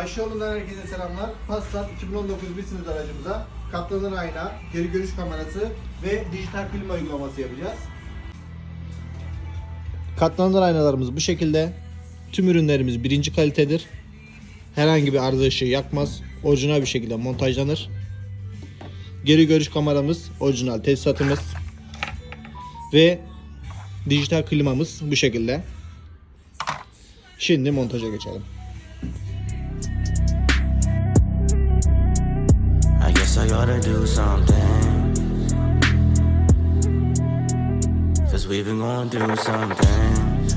Taşyolu'ndan herkese selamlar. Passat 2019 bir sınıf aracımıza katlanır ayna, geri görüş kamerası ve dijital klima uygulaması yapacağız. Katlanır aynalarımız bu şekilde. Tüm ürünlerimiz birinci kalitedir. Herhangi bir arıza ışığı yakmaz. Orijinal bir şekilde montajlanır. Geri görüş kameramız orijinal tesisatımız. Ve dijital klimamız bu şekilde. Şimdi montaja geçelim. Oughta do something. Cause we've been going through some things.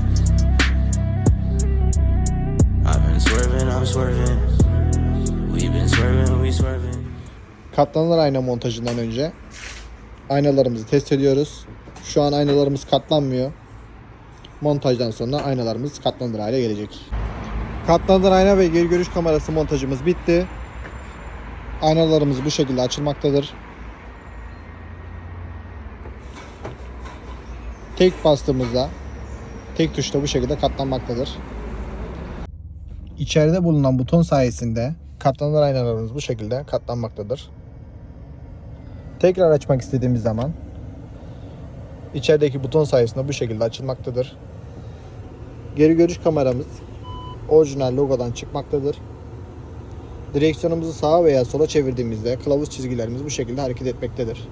I've been swerving, I'm swerving. We've been swerving, we swerving. Katlanır ayna montajından önce aynalarımızı test ediyoruz. Şu an aynalarımız katlanmıyor. Montajdan sonra aynalarımız katlanır hale gelecek. Katlanır ayna ve geri görüş kamerası montajımız bitti. Aynalarımız bu şekilde açılmaktadır. Tek bastığımızda tek tuşla bu şekilde katlanmaktadır. İçeride bulunan buton sayesinde katlanır aynalarımız bu şekilde katlanmaktadır. Tekrar açmak istediğimiz zaman içerideki buton sayesinde bu şekilde açılmaktadır. Geri görüş kameramız orijinal logodan çıkmaktadır. Direksiyonumuzu sağa veya sola çevirdiğimizde kılavuz çizgilerimiz bu şekilde hareket etmektedir.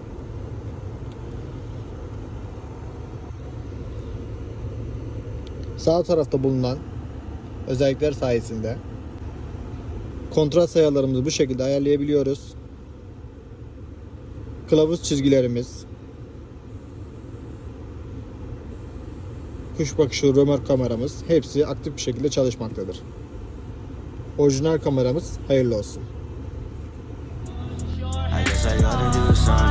Sağ tarafta bulunan özellikler sayesinde kontrast ayarlarımızı bu şekilde ayarlayabiliyoruz. Kılavuz çizgilerimiz, kuş bakışı römork kameramız hepsi aktif bir şekilde çalışmaktadır. Orijinal kameramız hayırlı olsun. I guess I gotta do.